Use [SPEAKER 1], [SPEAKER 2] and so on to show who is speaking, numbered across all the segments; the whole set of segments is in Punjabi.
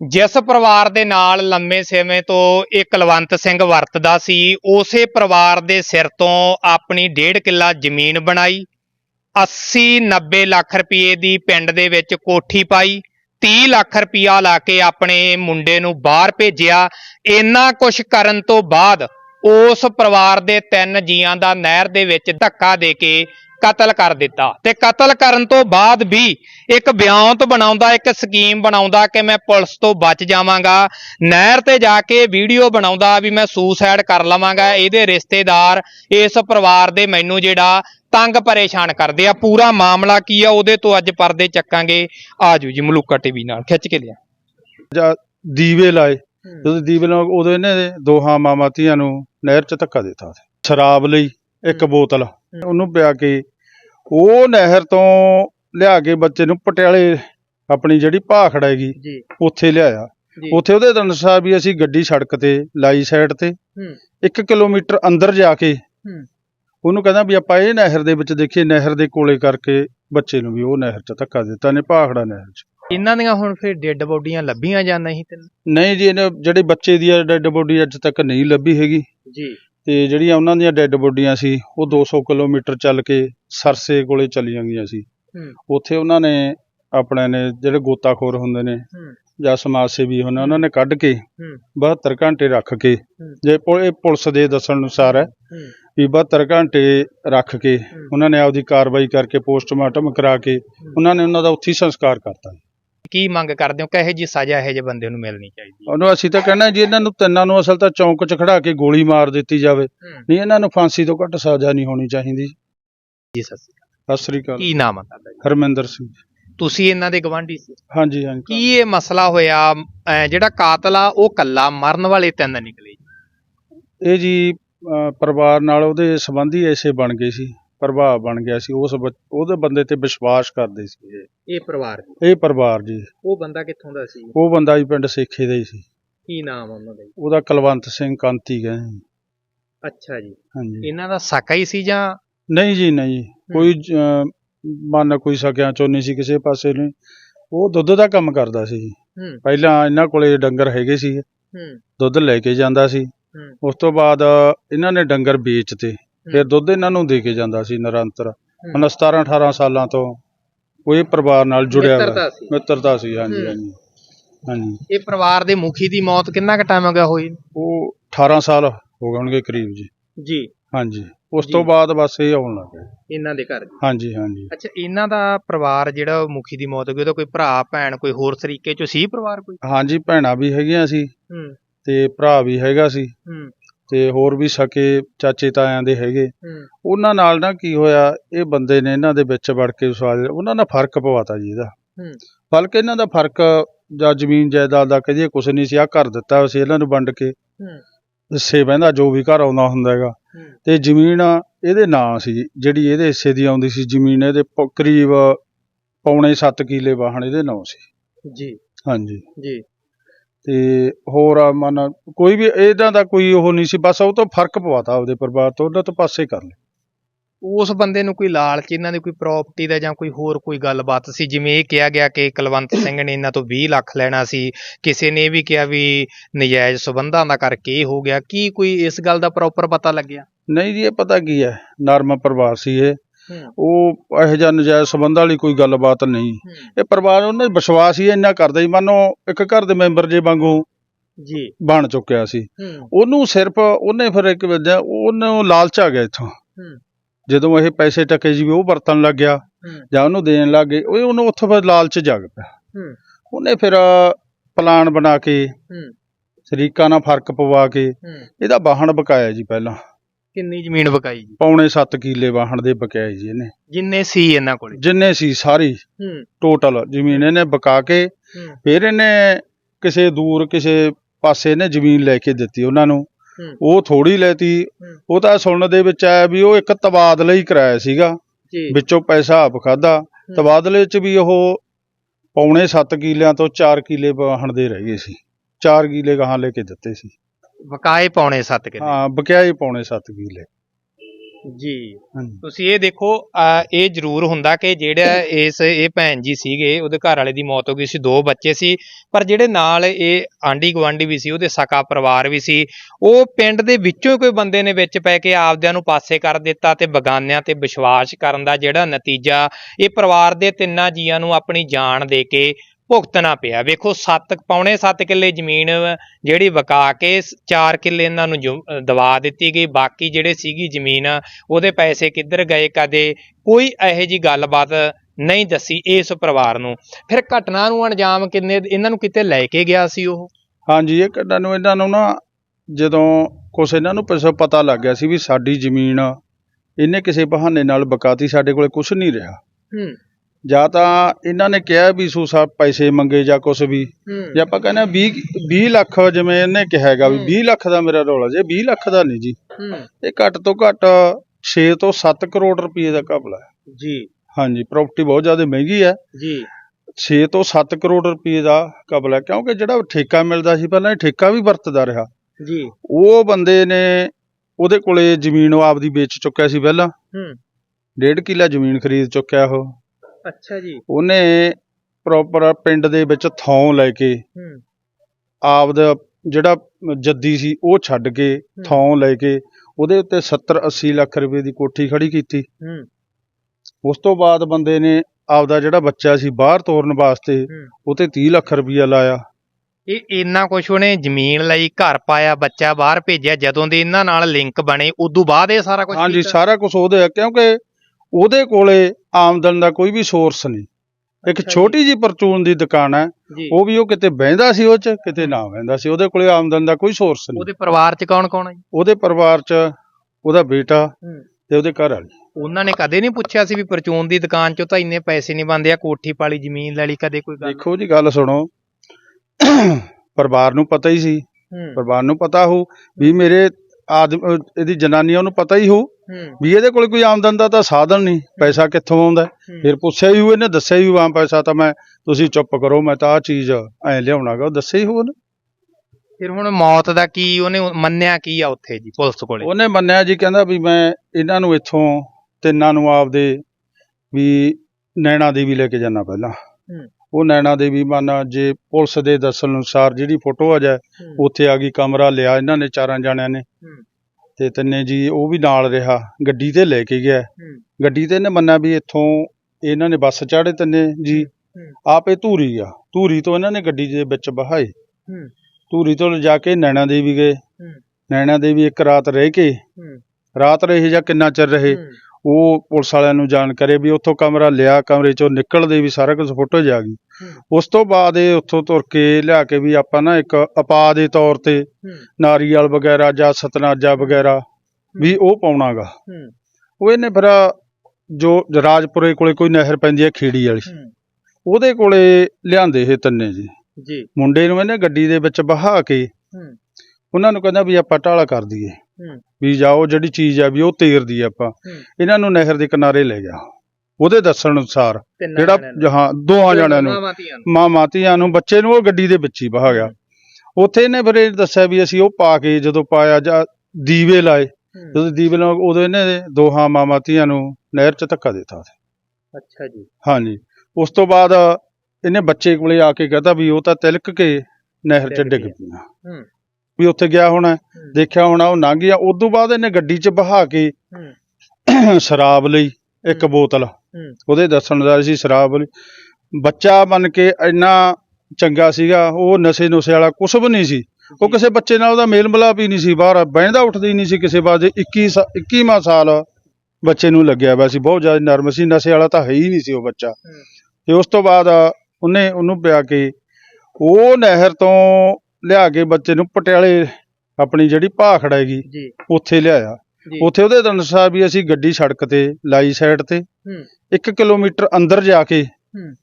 [SPEAKER 1] ਜਿਸ ਪਰਿਵਾਰ ਦੇ ਨਾਲ ਲੰਮੇ ਸਮੇਂ ਤੋਂ ਇਹ ਕੁਲਵੰਤ ਸਿੰਘ ਵਰਤਦਾ ਸੀ, ਉਸੇ ਪਰਿਵਾਰ ਦੇ ਸਿਰ ਤੋਂ ਆਪਣੀ ਡੇਢ ਕਿੱਲਾ ਜ਼ਮੀਨ ਬਣਾਈ 80 90 ਲੱਖ ਰੁਪਏ ਦੀ ਪਿੰਡ ਦੇ ਵਿੱਚ ਕੋਠੀ ਪਾਈ 30 ਲੱਖ ਰੁਪਇਆ ਲਾ ਕੇ ਆਪਣੇ ਮੁੰਡੇ ਨੂੰ ਬਾਹਰ ਭੇਜਿਆ। ਇੰਨਾ ਕੁਝ ਕਰਨ ਤੋਂ ਬਾਅਦ ਉਸ ਪਰਿਵਾਰ ਦੇ ਤਿੰਨ ਜੀਆਂ ਦਾ ਨਹਿਰ ਦੇ ਵਿੱਚ ਧੱਕਾ ਦੇ ਕੇ ਕਤਲ ਕਰ ਦਿੱਤਾ। ਤੇ ਕਤਲ ਕਰਨ ਤੋਂ ਬਾਅਦ ਵੀ ਇੱਕ ਬਿਆੰਤ ਬਣਾਉਂਦਾ ਇੱਕ ਸਕੀਮ ਬਣਾਉਂਦਾ ਕਿ ਮੈਂ ਪੁਲਿਸ ਤੋਂ ਬਚ ਜਾਵਾਂਗਾ। ਨਹਿਰ ਤੇ ਜਾ ਕੇ ਵੀਡੀਓ ਬਣਾਉਂਦਾ ਵੀ ਮੈਂ ਸੁਸਾਈਡ ਕਰ ਲਵਾਂਗਾ। ਇਹਦੇ ਰਿਸ਼ਤੇਦਾਰ ਇਸ ਪਰਿਵਾਰ ਦੇ ਮੈਨੂੰ ਜਿਹੜਾ ਤੰਗ ਪਰੇਸ਼ਾਨ ਕਰਦੇ ਆ। ਪੂਰਾ ਮਾਮਲਾ ਕੀ ਆ ਉਹਦੇ ਤੋਂ ਅੱਜ ਪਰਦੇ ਚੱਕਾਂਗੇ। ਆਜੋ ਜੀ ਮਲੂਕਾ ਟੀਵੀ ਨਾਲ ਖਿੱਚ ਕੇ ਲਿਆ।
[SPEAKER 2] ਜਾਂ ਦੀਵੇ ਲਾਏ। ਜਦੋਂ ਦੀਵੇ ਲਾਏ ਉਦੋਂ ਇਹਨੇ ਦੋਹਾਂ ਮਾਮਾ ਧੀਆਂ ਨੂੰ ਨਹਿਰ 'ਚ ਧੱਕਾ ਦਿੱਤਾ। ਸ਼ਰਾਬ ਲਈ ਇੱਕ ਬੋਤਲ। ਉਹਨੂੰ ਪਿਆ ਕੇ ਉਹ ਨਹਿਰ ਤੋਂ ਲਿਆ ਕੇ ਬੱਚੇ ਨੂੰ ਪਟਿਆਲੇ ਆਪਣੀ ਜਿਹੜੀ ਭਾਖੜ ਹੈਗੀ
[SPEAKER 1] ਜੀ।
[SPEAKER 2] ਉੱਥੇ ਲਿਆਇਆ।
[SPEAKER 1] ਜੀ।
[SPEAKER 2] ਉੱਥੇ ਉਹਦੇ ਅਨੁਸਾਰ ਵੀ ਅਸੀਂ ਗੱਡੀ ਸੜਕ ਤੇ ਲਾਈ ਸਾਈਡ ਤੇ।
[SPEAKER 1] ਹੂੰ।
[SPEAKER 2] 1 ਕਿਲੋਮੀਟਰ ਅੰਦਰ ਜਾ ਕੇ
[SPEAKER 1] ਹੂੰ।
[SPEAKER 2] ਉਹਨੂੰ ਕਹਿੰਦਾ ਵੀ ਆਪਾਂ ਇਹ ਨਹਿਰ ਦੇ ਵਿੱਚ ਦੇਖੀਏ ਨਹਿਰ ਦੇ ਕੋਲੇ ਕਰਕੇ ਬੱਚੇ ਨੂੰ ਵੀ ਉਹ ਨਹਿਰ 'ਚ ਧੱਕਾ ਦਿੱਤਾ ਨੇ ਭਾਖੜਾ ਨਹਿਰ 'ਚ।
[SPEAKER 1] ਇਹਨਾਂ ਦੀਆਂ ਹੁਣ ਫਿਰ ਡੈੱਡ ਬੋਡੀਆਂ ਲੱਭੀਆਂ ਜਾਂ ਨਹੀਂ ਤੇ
[SPEAKER 2] ਨਹੀਂ ਜੀ ਇਹਨੇ ਜਿਹੜੇ ਬੱਚੇ ਦੀ ਡੈੱਡ ਬੋਡੀ ਅੱਜ ਤੱਕ ਨਹੀਂ ਲੱਭੀ ਹੈਗੀ।
[SPEAKER 1] ਜੀ।
[SPEAKER 2] ਤੇ ਜਿਹੜੀਆਂ ਉਹਨਾਂ ਦੀਆਂ ਡੈੱਡ ਬੋਡੀਆਂ ਸੀ ਉਹ 200 ਕਿਲੋਮੀਟਰ ਚੱਲ ਕੇ ਸਰਸੇ ਕੋਲੇ ਚਲੀਆਂ ਗਈਆਂ ਸੀ। ਉੱਥੇ ਉਹਨਾਂ ਨੇ ਆਪਣੇ ਨੇ ਜਿਹੜੇ ਗੋਤਾਖੋਰ ਹੁੰਦੇ ਨੇ ਜਾਂ ਸਮਾਜ ਸੇਵੀ ਹੁੰਦੇ ਉਹਨਾਂ ਨੇ ਕੱਢ ਕੇ
[SPEAKER 1] ਹੂੰ।
[SPEAKER 2] 72 ਘੰਟੇ ਰੱਖ ਕੇ। ਜੇ ਇਹ ਪੁਲਿਸ ਦੇ ਦੱਸਣ ਅਨੁਸਾਰ ਹੈ
[SPEAKER 1] ਹੂੰ।
[SPEAKER 2] ਵੀ 72 ਘੰਟੇ ਰੱਖ ਕੇ ਉਹਨਾਂ ਨੇ ਆਪਦੀ ਕਾਰਵਾਈ ਕਰਕੇ ਪੋਸਟਮਾਰਟਮ ਕਰਾ ਕੇ ਉਹਨਾਂ ਨੇ ਉਹਨਾਂ ਦਾ ਉੱਥੇ ਹੀ ਸੰਸਕਾਰ ਕਰਤਾ।
[SPEAKER 1] ਕੀ ਮੰਗ ਕਰਦੇ ਹੋ? ਕਹੇ ਜੀ ਸਜ਼ਾ ਇਹ ਜੇ ਬੰਦੇ ਨੂੰ ਮਿਲਣੀ ਚਾਹੀਦੀ ਹੈ?
[SPEAKER 2] ਉਹਨੂੰ ਅਸੀਂ ਤਾਂ ਕਹਿੰਦੇ ਜੀ ਇਹਨਾਂ ਨੂੰ ਤਿੰਨਾਂ ਨੂੰ ਅਸਲ ਤਾਂ ਚੌਂਕ 'ਚ ਖੜਾ ਕੇ ਗੋਲੀ ਮਾਰ ਦਿੱਤੀ ਜਾਵੇ। ਨਹੀਂ ਇਹਨਾਂ ਨੂੰ ਫਾਂਸੀ ਤੋਂ ਘੱਟ ਸਜ਼ਾ ਨਹੀਂ ਹੋਣੀ ਚਾਹੀਦੀ।
[SPEAKER 1] ਜੀ ਸਤਿ ਸ਼੍ਰੀ ਅਕਾਲ।
[SPEAKER 2] ਸਤਿ ਸ੍ਰੀ ਅਕਾਲ।
[SPEAKER 1] ਕੀ ਨਾਮ ਆ ਤੁਹਾਡਾ ਜੀ?
[SPEAKER 2] ਹਰਮਿੰਦਰ ਸਿੰਘ
[SPEAKER 1] ਤੁਸੀਂ ਇਹਨਾਂ ਦੇ ਗਵਾਂਢੀ ਸੀ?
[SPEAKER 2] ਹਾਂਜੀ ਹਾਂਜੀ।
[SPEAKER 1] ਕੀ ਇਹ ਮਸਲਾ ਹੋਇਆ? ਅਹ ਜਿਹੜਾ ਕਾਤਲ ਆ ਉਹ ਕੱਲਾ ਮਰਨ ਵਾਲੇ ਤਿੰਨ ਨਿਕਲੇ
[SPEAKER 2] ਇਹ ਜੀ ਅਹ ਪਰਿਵਾਰ ਨਾਲ ਉਹਦੇ ਸੰਬੰਧੀ ਐਸੇ ਬਣ ਗਏ ਸੀ। ਪ੍ਰਭਾਵ ਬਣ ਗਿਆ ਸੀ ਉਸ ਬੱਚ- ਉਹਦੇ ਬੰਦੇ ਤੇ ਵਿਸ਼ਵਾਸ ਕਰਦੇ ਸੀ ਇਹ।
[SPEAKER 1] ਇਹ ਪਰਿਵਾਰ
[SPEAKER 2] ਇਹ ਪਰਿਵਾਰ ਜੀ।
[SPEAKER 1] ਉਹ ਬੰਦਾ ਕਿੱਥੋਂ ਦਾ ਸੀ?
[SPEAKER 2] ਉਹ ਬੰਦਾ ਵੀ ਪਿੰਡ ਸੇਖੇ ਦਾ ਹੀ ਸੀ।
[SPEAKER 1] ਕੀ ਨਾਮ ਆ ਉਹਨਾਂ ਦਾ ਜੀ?
[SPEAKER 2] ਉਹਦਾ ਕੁਲਵੰਤ ਸਿੰਘ ਕਾਂਤੀ ਕਹਿੰਦੇ
[SPEAKER 1] ਅੱਛਾ ਜੀ।
[SPEAKER 2] ਹਾਂਜੀ।
[SPEAKER 1] ਇਹਨਾਂ ਦਾ ਸਾਕਾ ਹੀ ਸੀ ਜਾਂ?
[SPEAKER 2] ਨਹੀਂ ਜੀ ਨਹੀਂ। ਕੋਈ ਮਨ ਕੋਈ ਸਕਿਆ ਚੋਂ ਨਹੀਂ ਸੀ ਕਿਸੇ ਪਾਸੇ ਨਹੀਂ। ਉਹ ਦੁੱਧ ਦਾ ਕੰਮ ਕਰਦਾ ਸੀ ਜੀ।
[SPEAKER 1] ਹੂੰ।
[SPEAKER 2] ਪਹਿਲਾਂ ਇਹਨਾਂ ਕੋਲੇ ਡੰਗਰ ਹੈਗੇ ਸੀ।
[SPEAKER 1] ਹੂੰ।
[SPEAKER 2] ਦੁੱਧ ਲੈ ਕੇ ਜਾਂਦਾ ਸੀ।
[SPEAKER 1] ਹੂੰ।
[SPEAKER 2] ਉਸ ਤੋਂ ਬਾਅਦ ਇਹਨਾਂ ਨੇ ਡੰਗਰ ਵੇਚਤੇ। ਫਿਰ ਦੁੱਧ ਇਹਨਾਂ ਨੂੰ ਦੇ ਕੇ ਜਾਂਦਾ ਸੀ ਨਿਰੰਤਰ। ਹੁਣ 17 18 ਸਾਲਾਂ ਤੋਂ ਉਹ ਇਹ ਪਰਿਵਾਰ ਨਾਲ ਜੁੜਿਆ ਹੋਇਆ।
[SPEAKER 1] ਮਿੱਤਰਤਾ ਸੀ।
[SPEAKER 2] ਮਿੱਤਰਤਾ ਸੀ ਹਾਂਜੀ। ਹਾਂਜੀ ਹਾਂਜੀ।
[SPEAKER 1] ਇਹ ਪਰਿਵਾਰ ਦੇ ਮੁਖੀ ਦੀ ਮੌਤ ਕਿੰਨਾ ਕੁ ਟਾਈਮ ਹੋ ਗਿਆ ਹੋਈ?
[SPEAKER 2] ਉਹ 18 ਸਾਲ ਹੋ ਗਏ ਹੋਣਗੇ ਕਰੀਬ ਜੀ।
[SPEAKER 1] ਜੀ।
[SPEAKER 2] ਹਾਂਜੀ। ਉਸ
[SPEAKER 1] ਜੀ।
[SPEAKER 2] ਤੋਂ ਬਾਅਦ ਬਸ ਇਹ ਆਉਣ ਲੱਗ ਗਏ।
[SPEAKER 1] ਇਹਨਾਂ ਦੇ ਘਰ।
[SPEAKER 2] ਹਾਂਜੀ ਹਾਂਜੀ।
[SPEAKER 1] ਅੱਛਾ ਇਹਨਾਂ ਦਾ ਪਰਿਵਾਰ ਜਿਹੜਾ ਮੁਖੀ ਦੀ ਮੌਤ ਹੋ ਗਈ ਉਹਦਾ ਕੋਈ ਭਰਾ ਭੈਣ ਕੋਈ ਹੋਰ ਤਰੀਕੇ ਚ ਸੀ ਪਰਿਵਾਰ ਕੋਈ?
[SPEAKER 2] ਹਾਂਜੀ ਭੈਣਾਂ ਵੀ ਹੈਗੀਆਂ ਸੀ
[SPEAKER 1] ਹੂੰ।
[SPEAKER 2] ਤੇ ਭਰਾ ਵੀ ਹੈਗਾ ਸੀ।
[SPEAKER 1] ਹੂੰ।
[SPEAKER 2] ਤੇ ਹੋਰ ਵੀ ਸਕੇ ਚਾਚੇ ਤਾਇਆਂ ਦੇ ਹੈਗੇ। ਉਹਨਾਂ ਨਾਲ ਨਾ ਕੀ ਹੋਇਆ ਇਹ ਬੰਦੇ ਨੇ ਇਹਨਾਂ ਦੇ ਵਿੱਚ ਵੜ ਕੇ ਸਵਾਲ ਉਹਨਾਂ ਨਾਲ ਫ਼ਰਕ ਪਵਾਤਾ ਜੀ ਇਹਦਾ। ਬਲਕਿ ਇਹਨਾਂ ਦਾ ਫ਼ਰਕ ਜਾਂ ਜ਼ਮੀਨ ਜਾਇਦਾਦ ਦਾ ਕਦੇ ਕੁਛ ਨਹੀਂ ਸੀ ਆ ਘਰ ਦਿੱਤਾ ਸੀ ਇਹਨਾਂ ਨੂੰ ਵੰਡ ਕੇ। ਹਿੱਸੇ ਬਹਿੰਦਾ ਜੋ ਵੀ ਘਰ ਆਉਂਦਾ ਹੁੰਦਾ ਹੈਗਾ। ਤੇ ਜ਼ਮੀਨ ਇਹਦੇ ਨਾਂ ਸੀ ਜਿਹੜੀ ਇਹਦੇ ਹਿੱਸੇ ਦੀ ਆਉਂਦੀ ਸੀ ਜ਼ਮੀਨ ਇਹਦੇ ਕਰੀਬ ਪੌਣੇ 7 ਕਿੱਲੇ ਵਾਹਣ ਇਹਦੇ ਨਾਂ ਸੀ।
[SPEAKER 1] ਜੀ।
[SPEAKER 2] ਹਾਂਜੀ।
[SPEAKER 1] ਜੀ।
[SPEAKER 2] ਤੇ ਹੋਰ ਆ ਮਨ ਕੋਈ ਵੀ ਇਹਦਾ ਦਾ ਕੋਈ ਉਹ ਨਹੀਂ ਸੀ ਬਸ ਉਹ ਤੋਂ ਫ਼ਰਕ ਪਵਾਤਾ ਆਪਦੇ ਪਰਿਵਾਰ ਤੋਂ ਉਹਨਾਂ ਤੋਂ ਪਾਸੇ ਕਰ ਲਿਆ।
[SPEAKER 1] ਉਸ ਬੰਦੇ ਨੂੰ ਕੋਈ ਲਾਲਚ ਇਹਨਾਂ ਦੀ ਕੋਈ ਪ੍ਰਾਪਰਟੀ ਦਾ ਜਾਂ ਕੋਈ ਹੋਰ ਕੋਈ ਗੱਲਬਾਤ ਸੀ? ਜਿਵੇਂ ਇਹ ਕਿਹਾ ਗਿਆ ਕਿ ਕੁਲਵੰਤ ਸਿੰਘ ਨੇ ਇਹਨਾਂ ਤੋਂ 20 ਲੱਖ ਲੈਣਾ ਸੀ ਕਿਸੇ ਨੇ ਵੀ ਕਿਹਾ ਵੀ ਨਜਾਇਜ਼ ਸਬੰਧਾਂ ਦਾ ਕਰਕੇ ਇਹ ਹੋ ਗਿਆ। ਕੀ ਕੋਈ ਇਸ ਗੱਲ ਦਾ ਪ੍ਰੋਪਰ ਪਤਾ ਲੱਗਿਆ?
[SPEAKER 2] ਨਹੀਂ ਜੀ ਇਹ ਪਤਾ ਕੀ ਹੈ? ਨਰਮ ਪਰਿਵਾਰ ਸੀ ਇਹ। ਉਹ ਇਹੋ ਜਿਹਾ ਨਜਾਇਜ਼ ਸੰਬੰਧ ਵਾਲੀ ਕੋਈ ਗੱਲਬਾਤ ਨਹੀਂ। ਇਹ ਪਰਿਵਾਰ ਉਹਨਾਂ ਦਾ ਵਿਸ਼ਵਾਸ ਹੀ ਇੰਨਾ ਕਰਦਾ ਸੀ। ਮੰਨੋ ਇੱਕ ਘਰ ਦੇ ਮੈਂਬਰ ਜੇ ਵਾਂਗੂ
[SPEAKER 1] ਜੀ।
[SPEAKER 2] ਬਣ ਚੁੱਕਿਆ ਸੀ।
[SPEAKER 1] ਹੂੰ।
[SPEAKER 2] ਉਹਨੂੰ ਸਿਰਫ ਉਹਨੇ ਫਿਰ ਇੱਕ ਵਜ੍ਹਾ ਉਹਨੂੰ ਲਾਲਚ ਆ ਗਿਆ ਇੱਥੋਂ।
[SPEAKER 1] ਹੂੰ।
[SPEAKER 2] ਜਦੋਂ ਇਹ ਪੈਸੇ ਟਕੇ ਜੀ ਉਹ ਵਰਤਣ ਲੱਗ ਗਿਆ।
[SPEAKER 1] ਹੂੰ।
[SPEAKER 2] ਜਾਂ ਉਹਨੂੰ ਦੇਣ ਲੱਗ ਗਏ। ਉਹ ਉਹਨੂੰ ਉੱਥੋਂ ਫਿਰ ਲਾਲਚ ਜਾਗ ਪਿਆ।
[SPEAKER 1] ਹੂੰ।
[SPEAKER 2] ਉਹਨੇ ਫਿਰ ਪਲਾਨ ਬਣਾ ਕੇ
[SPEAKER 1] ਹੂੰ।
[SPEAKER 2] ਸ਼ਰੀਕਾਂ ਨਾਲ ਫ਼ਰਕ ਪਵਾ ਕੇ
[SPEAKER 1] ਹੂੰ।
[SPEAKER 2] ਇਹਦਾ ਵਾਹਣ ਬਕਾਇਆ ਜੀ ਪਹਿਲਾਂ।
[SPEAKER 1] ਕਿੰਨੀ ਜ਼ਮੀਨ ਵਕਾਈ ਜੀ?
[SPEAKER 2] ਪੌਣੇ 7 ਕਿੱਲੇ ਵਾਹਣ ਦੇ ਬਕਾਏ ਜੀ ਇਹਨੇ।
[SPEAKER 1] ਜਿੰਨੇ ਸੀ ਇਹਨਾਂ ਕੋਲੇ?
[SPEAKER 2] ਜਿੰਨੇ ਸੀ ਸਾਰੀ।
[SPEAKER 1] ਹੂੰ।
[SPEAKER 2] ਟੋਟਲ ਜ਼ਮੀਨ ਇਹਨੇ ਬਕਾ ਕੇ
[SPEAKER 1] ਹੂੰ।
[SPEAKER 2] ਫਿਰ ਇਹਨੇ ਕਿਸੇ ਦੂਰ ਕਿਸੇ ਪਾਸੇ ਇਹਨੇ ਜ਼ਮੀਨ ਲੈ ਕੇ ਦਿੱਤੀ ਉਹਨਾਂ ਨੂੰ।
[SPEAKER 1] ਹੂੰ।
[SPEAKER 2] ਉਹ ਥੋੜੀ ਲੈਤੀ।
[SPEAKER 1] ਹੂੰ।
[SPEAKER 2] ਉਹ ਤਾਂ ਸੁਣਨ ਦੇ ਵਿੱਚ ਆਇਆ ਵੀ ਉਹ ਇੱਕ ਤਬਾਦਲਾ ਹੀ ਕਰਾਇਆ ਸੀਗਾ।
[SPEAKER 1] ਜੀ।
[SPEAKER 2] ਵਿੱਚੋਂ ਪੈਸਾ ਆਪ ਖਾਦਾ ਤਬਾਦਲੇ 'ਚ ਵੀ ਉਹ ਪੌਣੇ 7 ਕਿੱਲਿਆਂ ਤੋਂ 4 ਕਿੱਲੇ ਵਾਹਣ ਦੇ ਰਹਿ ਗਏ ਸੀ। 4 ਕਿੱਲੇ ਗਾਹਾਂ ਲੈ ਕੇ ਦਿੱਤੇ ਸੀ।
[SPEAKER 1] ਵਕਾਏ ਪੌਣੇ 7 ਕਿਲੇ
[SPEAKER 2] ਹਾਂ ਬਕਿਆਏ ਪੌਣੇ 7 ਕਿੱਲੇ।
[SPEAKER 1] ਜੀ।
[SPEAKER 2] ਹਾਂਜੀ।
[SPEAKER 1] ਤੁਸੀਂ ਇਹ ਦੇਖੋ ਇਹ ਜ਼ਰੂਰ ਹੁੰਦਾ ਕਿ ਜਿਹੜਾ ਇਸ ਇਹ ਭੈਣ ਜੀ ਸੀਗੇ ਉਹਦੇ ਘਰ ਵਾਲੇ ਦੀ ਮੌਤ ਹੋ ਗਈ ਸੀ ਦੋ ਬੱਚੇ ਸੀ ਪਰ ਜਿਹੜੇ ਨਾਲ ਇਹ ਆਂਢੀ ਗੁਆਂਢੀ ਵੀ ਸੀ ਉਹਦੇ ਸਕਾ ਪਰਿਵਾਰ ਵੀ ਸੀ ਉਹ ਪਿੰਡ ਦੇ ਵਿੱਚੋਂ ਕੋਈ ਬੰਦੇ ਨੇ ਵਿੱਚ ਪੈ ਕੇ ਆਪਦਿਆਂ ਨੂੰ ਪਾਸੇ ਕਰ ਦਿੱਤਾ ਤੇ ਬਗਾਨਿਆਂ ਤੇ ਵਿਸ਼ਵਾਸ ਕਰਨ ਦਾ ਜਿਹੜਾ ਨਤੀਜਾ ਇਹ ਪਰਿਵਾਰ ਦੇ ਤਿੰਨਾਂ ਜੀਆਂ ਨੂੰ ਆਪਣੀ ਜਾਨ ਦੇ ਕੇ ਭੁਗਤਣਾ ਪਿਆ। ਵੇਖੋ 7 ਪੌਣੇ 7 ਕਿੱਲੇ ਜ਼ਮੀਨ ਜਿਹੜੀ ਵਕਾ ਕੇ 4 ਕਿੱਲੇ ਇਹਨਾਂ ਨੂੰ ਦਵਾ ਦਿੱਤੀ ਗਈ। ਬਾਕੀ ਜਿਹੜੇ ਸੀਗੀ ਜ਼ਮੀਨ ਉਹਦੇ ਪੈਸੇ ਕਿੱਧਰ ਗਏ ਕਦੇ? ਕੋਈ ਇਹੋ ਜੀ ਗੱਲਬਾਤ ਨਹੀਂ ਦੱਸੀ ਇਸ ਪਰਿਵਾਰ ਨੂੰ। ਫਿਰ ਘਟਨਾ ਨੂੰ ਅੰਜਾਮ ਕਿੰਨੇ ਇਹਨਾਂ ਨੂੰ ਕਿਤੇ ਲੈ ਕੇ ਗਿਆ ਸੀ ਉਹ?
[SPEAKER 2] ਹਾਂਜੀ ਇਹ ਕੱਢਣ ਨੂੰ ਇਹਨਾਂ ਨੂੰ ਨਾ ਜਦੋਂ ਕੁਛ ਇਹਨਾਂ ਨੂੰ ਪਿੱਛੋਂ ਪਤਾ ਲੱਗ ਗਿਆ ਸੀ ਵੀ ਸਾਡੀ ਜ਼ਮੀਨ ਇਹਨੇ ਕਿਸੇ ਬਹਾਨੇ ਨਾਲ ਬਕਾਤੀ ਸਾਡੇ ਕੋਲੇ ਕੁਝ ਨਹੀਂ ਰਿਹਾ।
[SPEAKER 1] ਹੂੰ।
[SPEAKER 2] ਜਾਂ ਤਾਂ ਇਹਨਾਂ ਨੇ ਕਿਹਾ ਵੀ ਸੂ ਸਾਹਿਬ ਪੈਸੇ ਮੰਗੇ ਜਾਂ ਕੁਛ ਵੀ। ਜੇ ਆਪਾਂ ਕਹਿੰਦੇ 20 20 ਲੱਖ ਜਿਵੇਂ ਇਹਨੇ ਕਿਹਾ ਹੈਗਾ ਵੀ
[SPEAKER 1] ਹੂੰ।
[SPEAKER 2] 20 ਲੱਖ ਦਾ ਮੇਰਾ ਰੌਲਾ ਜੇ 20 ਲੱਖ ਦਾ ਨਹੀਂ ਜੀ। ਇਹ ਘੱਟ ਤੋਂ ਘੱਟ 6 ਤੋਂ 7 ਕਰੋੜ ਰੁਪਏ ਦਾ ਘਪਲਾ ਹੈ।
[SPEAKER 1] ਜੀ।
[SPEAKER 2] ਹਾਂਜੀ ਪ੍ਰਾਪਰਟੀ ਬਹੁਤ ਜ਼ਿਆਦਾ ਮਹਿੰਗੀ ਹੈ।
[SPEAKER 1] ਜੀ।
[SPEAKER 2] 6 ਤੋਂ 7 ਕਰੋੜ ਰੁਪਏ ਦਾ ਹੈ ਕਿਉਂਕਿ ਜਿਹੜਾ ਠੇਕਾ ਮਿਲਦਾ ਸੀ ਪਹਿਲਾਂ ਇਹ ਠੇਕਾ ਵੀ ਵਰਤਦਾ ਰਿਹਾ।
[SPEAKER 1] ਜੀ।
[SPEAKER 2] ਉਹ ਬੰਦੇ ਨੇ ਉਹਦੇ ਕੋਲੇ ਜ਼ਮੀਨ ਉਹ ਆਪਦੀ ਵੇਚ ਚੁੱਕਿਆ ਸੀ ਪਹਿਲਾਂ।
[SPEAKER 1] ਹੂੰ।
[SPEAKER 2] ਡੇਢ ਕਿੱਲਾ ਜ਼ਮੀਨ ਖਰੀਦ ਚੁੱਕਿਆ ਉਹ।
[SPEAKER 1] ਅੱਛਾ ਜੀ।
[SPEAKER 2] ਉਹਨੇ ਪ੍ਰੋਪਰ ਪਿੰਡ ਦੇ ਵਿੱਚ ਥੌਂ ਲੈ ਕੇ
[SPEAKER 1] ਹੂੰ।
[SPEAKER 2] ਆਪਦਾ ਜਿਹੜਾ ਜੱਦੀ ਸੀ ਉਹ ਛੱਡ ਕੇ ਥੌਂ ਲੈ ਕੇ ਉਹਦੇ ਉੱਤੇ 70 80 ਲੱਖ ਰੁਪਏ ਦੀ ਕੋਠੀ ਖੜੀ ਕੀਤੀ।
[SPEAKER 1] ਹੂੰ।
[SPEAKER 2] ਉਸ ਤੋਂ ਬਾਅਦ ਬੰਦੇ ਨੇ ਆਪਦਾ ਜਿਹੜਾ ਬੱਚਾ ਸੀ ਬਾਹਰ ਤੋਰਨ ਵਾਸਤੇ
[SPEAKER 1] ਹੂੰ।
[SPEAKER 2] ਉਹ ਤੇ 30 ਲੱਖ ਰੁਪਈਆ ਲਾਇਆ।
[SPEAKER 1] ਇਹ ਇੰਨਾ ਕੁਛ ਉਹਨੇ ਜ਼ਮੀਨ ਲਈ ਘਰ ਪਾਇਆ ਬੱਚਾ ਬਾਹਰ ਭੇਜਿਆ ਜਦੋਂ ਦੇ ਇਹਨਾਂ ਨਾਲ ਲਿੰਕ ਬਣੇ ਉਦੋਂ ਬਾਅਦ ਇਹ ਸਾਰਾ ਕੁਝ
[SPEAKER 2] ਹਾਂਜੀ ਸਾਰਾ ਕੁਝ ਉਹਦੇ ਆ ਕਿਉਂਕਿ ਉਹਦੇ ਕੋਲੇ ਆਮਦਨ ਦਾ ਕੋਈ ਵੀ ਸੋਰਸ ਨਹੀਂ। ਇੱਕ। ਛੋਟੀ ਜੀ ਪਰਚੂਨ ਦੀ ਦੁਕਾਨ ਹੈ ਉਹ ਵੀ ਉਹ ਕਿਤੇ ਬਹਿੰਦਾ ਸੀ ਉਹ ਚ ਕਿਤੇ ਨਾ ਬਹਿੰਦਾ ਸੀ। ਉਹਦੇ ਕੋਲੇ ਆਮਦਨ ਦਾ ਕੋਈ ਸੋਰਸ ਨਹੀਂ।
[SPEAKER 1] ਉਹਦੇ ਪਰਿਵਾਰ 'ਚ ਕੌਣ ਕੌਣ ਹੈ ਜੀ?
[SPEAKER 2] ਉਹਦੇ ਪਰਿਵਾਰ ਚ ਉਹਦਾ ਬੇਟਾ ਤੇ ਉਹਦੇ ਘਰ ਵਾਲੀ।
[SPEAKER 1] ਉਹਨਾਂ ਨੇ ਕਦੇ ਨਹੀਂ ਪੁੱਛਿਆ ਸੀ ਵੀ ਪਰਚੂਨ ਦੀ ਦੁਕਾਨ 'ਚੋਂ ਤਾਂ ਇੰਨੇ ਪੈਸੇ ਨਹੀਂ ਬੰਦੇ ਆ ਕੋਠੀ ਪਾਲੀ ਜ਼ਮੀਨ ਲੈ ਲਈ ਕਦੇ ਕੋਈ ਗੱਲ
[SPEAKER 2] ਦੇਖੋ ਜੀ ਗੱਲ ਸੁਣੋ। ਪਰਿਵਾਰ ਨੂੰ ਪਤਾ ਹੀ ਸੀ। ਪਰਿਵਾਰ ਨੂੰ ਪਤਾ ਹੋ ਵੀ ਮੇਰੇ ਆਦਮ ਇਹਦੀ ਜਨਾਨੀਆਂ ਨੂੰ ਪਤਾ ਹੀ ਹੋ
[SPEAKER 1] ਹੂੰ।
[SPEAKER 2] ਵੀ ਇਹਦੇ ਕੋਲ ਕੋਈ ਆਮਦਨ ਦਾ ਤਾਂ ਸਾਧਨ ਨਹੀਂ ਪੈਸਾ ਕਿੱਥੋਂ ਆਉਂਦਾ? ਹੈ?
[SPEAKER 1] ਹੂੰ।
[SPEAKER 2] ਫਿਰ ਪੁੱਛਿਆ ਹੀ ਉਹ ਇਹਨੇ ਦੱਸਿਆ ਹੀ ਵਾਂ ਪੈਸਾ ਤਾਂ ਮੈਂ ਤੁਸੀਂ ਚੁੱਪ ਕਰੋ ਮੈਂ ਤਾਂ ਆ ਚੀਜ਼ ਐ ਲਿਆਉਣਾਗਾ ਉਹ ਦੱਸਿਆ ਹੀ ਹੋ ਉਹਨੇ।
[SPEAKER 1] ਫਿਰ ਹੁਣ ਮੌਤ ਦਾ ਕੀ ਉਹਨੇ ਮੰਨਿਆ ਕੀ ਆ ਉੱਥੇ ਜੀ ਪੁਲਿਸ ਕੋਲੇ?
[SPEAKER 2] ਉਹਨੇ ਮੰਨਿਆ ਜੀ ਕਹਿੰਦਾ ਵੀ ਮੈਂ ਇਹਨਾਂ ਨੂੰ ਇੱਥੋਂ ਤਿੰਨਾਂ ਨੂੰ ਆਪਦੇ ਵੀ ਨੈਣਾ ਦੇਵੀ ਲੈ ਕੇ ਜਾਣਾ ਪਹਿਲਾਂ। ਉਹ ਨੈਣਾ ਦੇਵੀ ਮੰਨ ਜੇ ਪੁਲਿਸ ਦੇ ਦੱਸਣ ਅਨੁਸਾਰ ਜਿਹੜੀ ਫੋਟੋ ਆ ਜਾਏ ਉੱਥੇ ਆ ਗਈ ਕਮਰਾ ਲਿਆ ਇਹਨਾਂ ਨੇ ਚਾਰਾਂ ਜਾਣਿਆਂ ਨੇ। ਤੇ ਤਿੰਨੇ ਜੀ ਉਹ ਵੀ ਨਾਲ ਰਿਹਾ ਗੱਡੀ ਤੇ ਲੈ ਕੇ ਗਿਆ। ਗੱਡੀ ਤੇ ਇਹਨੇ ਮੰਨਿਆ ਵੀ ਇੱਥੋਂ ਇਹਨਾਂ ਨੇ ਬੱਸ ਚਾੜੇ ਤਿੰਨੇ ਜੀ। ਆਪੇ ਧੂਰੀ ਆ ਧੂਰੀ ਤੋਂ ਇਹਨਾਂ ਨੇ ਗੱਡੀ ਦੇ ਵਿੱਚ ਬਹਾਏ
[SPEAKER 1] ਹੂੰ।
[SPEAKER 2] ਧੂਰੀ ਤੋਂ ਲਿਜਾ ਕੇ ਨੈਣਾ ਦੇਵੀ ਗਏ। ਨੈਣਾ ਦੇਵੀ ਇੱਕ ਰਾਤ ਰਹਿ ਕੇ। ਰਾਤ ਰਹੇ ਜਾਂ ਕਿੰਨਾ ਚਿਰ ਰਹੇ ਉਹ ਪੁਲਿਸ ਵਾਲਿਆਂ ਨੂੰ ਜਾਣ ਕਰੇ ਵੀ ਉੱਥੋਂ ਕਮਰਾ ਲਿਆ ਕਮਰੇ ਚੋਂ ਨਿਕਲਦੇ ਵੀ ਸਾਰਾ ਕੁਝ ਫੋਟੋ ਜਾ ਗਈ। ਉਸ ਤੋਂ ਬਾਅਦ ਇਹ ਉੱਥੋਂ ਤੁਰ ਕੇ ਲਿਆ ਕੇ ਵੀ ਆਪਾਂ ਨਾ ਇੱਕ ਉਪਾਅ ਦੇ ਤੌਰ ਤੇ ਨਾਰੀਅਲ ਵਗੈਰਾ ਜਾਂ ਸਤਨਾਜਾ ਵਗੈਰਾ ਵੀ ਉਹ ਪਾਉਣਾਗਾ। ਉਹ ਇਹਨੇ ਫਿਰ ਜੋ ਰਾਜਪੁਰੇ ਕੋਲੇ ਕੋਈ ਨਹਿਰ ਪੈਂਦੀ ਹੈ ਖੇੜੀ ਵਾਲੀ ਉਹਦੇ ਕੋਲੇ ਲਿਆਂਦੇ ਇਹ ਤੰਨੇ ਜੀ
[SPEAKER 1] ਜੀ
[SPEAKER 2] ਮੁੰਡੇ ਨੂੰ ਇਹਨੇ ਗੱਡੀ ਦੇ ਵਿੱਚ ਬਹਾ ਕੇ। ਉਹਨਾਂ ਨੂੰ ਕਹਿੰਦਾ ਵੀ ਆਪਾਂ ਢਾਲਾ ਕਰ ਦਈਏ। ਵੀ ਜਾਓ ਜਿਹੜੀ ਚੀਜ਼ ਆ ਵੀ ਉਹ ਤੇਰ ਦੀ ਆਪਾਂ। ਇਹਨਾਂ ਨੂੰ ਨਹਿਰ ਦੇ ਕਿਨਾਰੇ ਲੈ ਗਿਆ ਉਹਦੇ ਦੱਸਣ ਅਨੁਸਾਰ
[SPEAKER 1] ਤਿੰਨਾਂ
[SPEAKER 2] ਜਿਹੜਾ
[SPEAKER 1] ਜਣਿਆਂ ਨੂੰ।
[SPEAKER 2] ਜਹਾਂ ਦੋਹਾਂ ਜਣਿਆਂ ਨੂੰ
[SPEAKER 1] ਦੋਵਾਂ ਧੀਆਂ ਨੂੰ।
[SPEAKER 2] ਮਾਂ ਮਾਤੀਆਂ ਨੂੰ ਬੱਚੇ ਨੂੰ ਉਹ ਗੱਡੀ ਦੇ ਵਿੱਚ ਹੀ ਬਹਾ ਗਿਆ ਉੱਥੇ ਇਹਨੇ ਫਿਰ ਇਹ ਦੱਸਿਆ ਵੀ ਅਸੀਂ ਉਹ ਪਾ ਕੇ ਜਦੋਂ ਪਾਇਆ ਜਾਂ ਦੀਵੇ ਲਾਏ
[SPEAKER 1] ਹੂੰ।
[SPEAKER 2] ਜਦੋਂ ਦੀਵੇ ਲਾਏ ਉਦੋਂ ਇਹਨੇ ਦੋਹਾਂ ਮਾਂ ਮਾਤੀਆਂ ਨੂੰ ਨਹਿਰ 'ਚ ਧੱਕਾ ਦਿੱਤਾ
[SPEAKER 1] ਅੱਛਾ ਜੀ
[SPEAKER 2] ਹਾਂਜੀ ਉਸ ਤੋਂ ਬਾਅਦ ਇਹਨੇ ਬੱਚੇ ਕੋਲੇ ਆ ਕੇ ਕਹਤਾ ਵੀ ਉਹ ਤਾਂ ਤਿਲਕ ਕੇ ਨਹਿਰ 'ਚ
[SPEAKER 1] ਡਿੱਗ
[SPEAKER 2] ਡਿੱਗ। ਪਈਆਂ
[SPEAKER 1] ਹੂੰ।
[SPEAKER 2] ਵੀ ਉੱਥੇ ਗਿਆ ਹੋਣਾ। ਦੇਖਿਆ ਹੋਣਾ ਉਹ ਲੰਘ ਗਿਆ। ਉਸ ਤੋਂ ਬਾਅਦ ਇਹਨੇ ਗੱਡੀ 'ਚ ਬਹਾ ਕੇ ਸ਼ਰਾਬ ਲਈ ਇੱਕ। ਬੋਤਲ। ਉਹਦੇ ਦੱਸਣ ਦਾ ਸੀ ਸ਼ਰਾਬ ਲਈ। ਬੱਚਾ ਬਣ ਕੇ ਇੰਨਾ ਚੰਗਾ ਸੀਗਾ ਉਹ ਨਸ਼ੇ ਨੁਸ਼ੇ ਵਾਲਾ ਕੁਛ ਵੀ ਨਹੀਂ ਸੀ। ਉਹ ਕਿਸੇ ਬੱਚੇ ਨਾਲ ਉਹਦਾ ਮੇਲ ਮਿਲਾਪ ਹੀ ਨਹੀਂ ਸੀ ਬਾਹਰ ਬਹਿੰਦਾ ਉੱਠਦਾ ਹੀ ਨਹੀਂ ਸੀ ਕਿਸੇ ਬਾਜੇ 21 ਸਾ- 21ਵਾਂ ਸਾਲ ਬੱਚੇ ਨੂੰ ਲੱਗਿਆ ਹੋਇਆ ਸੀ ਬਹੁਤ ਜ਼ਿਆਦਾ ਨਰਮ ਸੀ। ਨਸ਼ੇ ਵਾਲਾ ਤਾਂ ਹੈ ਹੀ ਨਹੀਂ ਸੀ ਉਹ ਬੱਚਾ। ਤੇ ਉਸ ਤੋਂ ਬਾਅਦ ਉਹਨੇ ਉਹਨੂੰ ਪਿਆ ਕੇ ਉਹ ਨਹਿਰ ਤੋਂ ਲਿਆ ਕੇ ਬੱਚੇ ਨੂੰ ਪਟਿਆਲੇ ਆਪਣੀ ਜਿਹੜੀ ਭਾਖੜ ਹੈਗੀ
[SPEAKER 1] ਜੀ।
[SPEAKER 2] ਉੱਥੇ ਲਿਆਇਆ।
[SPEAKER 1] ਜੀ।
[SPEAKER 2] ਉੱਥੇ ਉਹਦੇ ਅਨੁਸਾਰ ਵੀ ਅਸੀਂ ਗੱਡੀ ਸੜਕ ਤੇ ਲਾਈ ਸਾਈਡ ਤੇ।
[SPEAKER 1] ਹੂੰ।
[SPEAKER 2] 1 ਕਿਲੋਮੀਟਰ ਅੰਦਰ ਜਾ ਕੇ
[SPEAKER 1] ਹੂੰ।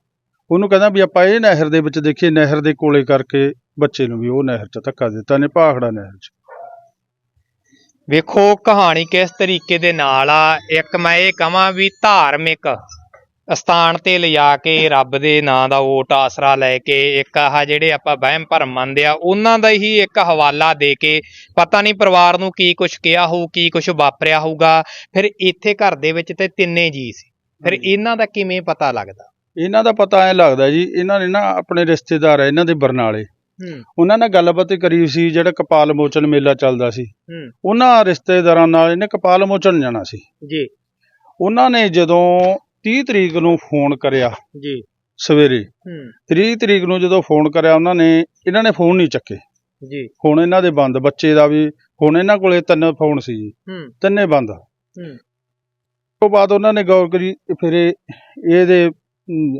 [SPEAKER 2] ਉਹਨੂੰ ਕਹਿੰਦਾ ਵੀ ਆਪਾਂ ਇਹ ਨਹਿਰ ਦੇ ਵਿੱਚ ਦੇਖੀਏ ਨਹਿਰ ਦੇ ਕੋਲੇ ਕਰਕੇ ਬੱਚੇ ਨੂੰ ਵੀ ਉਹ ਨਹਿਰ 'ਚ ਧੱਕਾ ਦਿੱਤਾ ਨੇ ਭਾਖੜਾ ਨਹਿਰ 'ਚ।
[SPEAKER 1] ਵੇਖੋ ਕਹਾਣੀ ਕਿਸ ਤਰੀਕੇ ਦੇ ਨਾਲ ਆ। ਇੱਕ ਮੈਂ ਇਹ ਕਹਾਂ ਵੀ ਧਾਰਮਿਕ ਅਸਥਾਨ ਤੇ ਲਿਜਾ ਕੇ ਰੱਬ ਦੇ ਨਾਂ ਦਾ ਓਟ ਆਸਰਾ ਲੈ ਕੇ ਇੱਕ ਆਹ ਜਿਹੜੇ ਆਪਾਂ ਵਹਿਮ ਭਰਮ ਮੰਨਦੇ ਆ ਉਹਨਾਂ ਦਾ ਹੀ ਇੱਕ ਹਵਾਲਾ ਦੇ ਕੇ ਪਤਾ ਨਹੀਂ ਪਰਿਵਾਰ ਨੂੰ ਕੀ ਕੁਝ ਕਿਹਾ ਹੋਊ ਕੀ ਕੁਝ ਵਾਪਰਿਆ ਹੋਊਗਾ। ਫਿਰ ਇੱਥੇ ਘਰ ਦੇ ਵਿੱਚ ਤੇ ਤਿੰਨੇ ਜੀ ਸੀ। ਫਿਰ। ਇਹਨਾਂ ਦਾ ਕਿਵੇਂ ਪਤਾ ਲੱਗਦਾ?
[SPEAKER 2] ਇਹਨਾਂ ਦਾ ਪਤਾ ਐ ਲੱਗਦਾ ਜੀ ਇਹਨਾਂ ਨੇ ਨਾ ਆਪਣੇ ਰਿਸ਼ਤੇਦਾਰ ਐ ਇਹਨਾਂ ਦੇ ਬਰਨਾਲੇ।
[SPEAKER 1] ਹੂੰ।
[SPEAKER 2] ਉਹਨਾਂ ਨਾਲ ਗੱਲਬਾਤ ਕਰੀ ਸੀ ਜਿਹੜਾ ਕਪਾਲ ਮੋਚਨ ਮੇਲਾ ਚੱਲਦਾ ਸੀ।
[SPEAKER 1] ਹੂੰ।
[SPEAKER 2] ਉਹਨਾਂ ਰਿਸ਼ਤੇਦਾਰਾਂ ਨਾਲ ਇਹਨੇ ਕਪਾਲ ਮੋਚਨ ਜਾਣਾ ਸੀ।
[SPEAKER 1] ਜੀ।
[SPEAKER 2] ਉਹਨਾਂ ਨੇ ਜਦੋਂ 30 ਤਰੀਕ ਨੂੰ ਫੋਨ ਕਰਿਆ
[SPEAKER 1] ਜੀ।
[SPEAKER 2] ਸਵੇਰੇ।
[SPEAKER 1] ਹੂੰ।
[SPEAKER 2] 30 ਤਰੀਕ ਨੂੰ ਜਦੋਂ ਫੋਨ ਕਰਿਆ ਉਹਨਾਂ ਨੇ ਇਹਨਾਂ ਨੇ ਫੋਨ ਨਹੀਂ ਚੱਕੇ।
[SPEAKER 1] ਜੀ।
[SPEAKER 2] ਫੋਨ ਇਹਨਾਂ ਦੇ ਬੰਦ ਬੱਚੇ ਦਾ ਵੀ ਹੁਣ ਇਹਨਾਂ ਕੋਲੇ ਤਿੰਨ ਫੋਨ ਸੀ ਜੀ।
[SPEAKER 1] ਹੂੰ।
[SPEAKER 2] ਤਿੰਨੇ ਬੰਦ।
[SPEAKER 1] ਹੂੰ।
[SPEAKER 2] ਉਸ ਤੋਂ ਬਾਅਦ ਉਹਨਾਂ ਨੇ ਗੌਰ ਕਰੀ ਫਿਰ ਇਹ- ਇਹਦੇ ਅਮ,